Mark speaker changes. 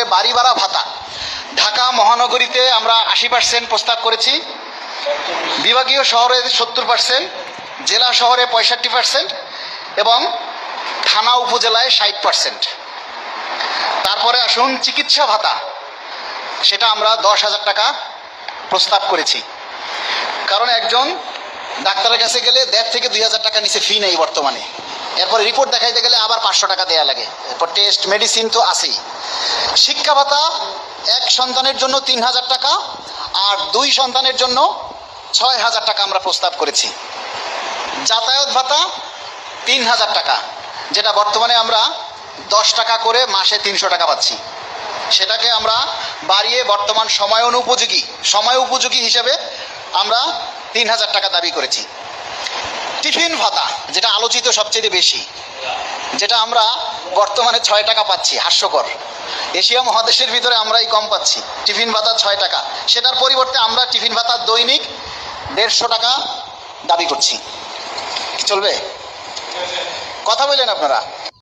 Speaker 1: করে বাড়ি ভাড়া ভাতা। ঢাকা মহানগরীতে আমরা আশি পার্সেন্ট প্রস্তাব করেছি। বিভাগীয় শহরে সত্তর পার্সেন্ট জেলা শহরে পঁয়ষট্টি পার্সেন্ট এবং থানা উপজেলায় ষাট পার্সেন্ট তারপরে আসুন চিকিৎসা ভাতা। সেটা আমরা দশ হাজার টাকা প্রস্তাব করেছি। কারণ একজন ডাক্তারের কাছে গেলে দেড় থেকে দুই হাজার টাকা নিচে ফি নেই বর্তমানে। এরপরে রিপোর্ট দেখাইতে গেলে আবার পাঁচশো টাকা দেওয়া লাগে। এরপর টেস্ট মেডিসিন তো আছেই। শিক্ষা ভাতা, এক সন্তানের জন্য তিন হাজার টাকা আর দুই সন্তানের জন্য ছয় হাজার টাকা আমরা প্রস্তাব করেছি। যাতায়াত ভাতা তিন হাজার টাকা, যেটা বর্তমানে আমরা দশ টাকা করে মাসে তিনশো টাকা পাচ্ছি। সেটাকে আমরা বাড়িয়ে বর্তমান সময় অনুপযোগী, সময় উপযোগী হিসেবে আমরা তিন হাজার টাকা দাবি করেছি। টিফিন ভাতা, যেটা আলোচিত সবচেয়ে বেশি, যেটা আমরা বর্তমানে ছয় টাকা পাচ্ছি, হাস্যকর। এশিয়া মহাদেশের ভিতরে আমরাই কম পাচ্ছি, টিফিন ভাতা ছয় টাকা। সেটার পরিবর্তে আমরা টিফিন ভাতা দৈনিক দেড়শো টাকা দাবি করছি। চলবে? কথা বললেন আপনারা?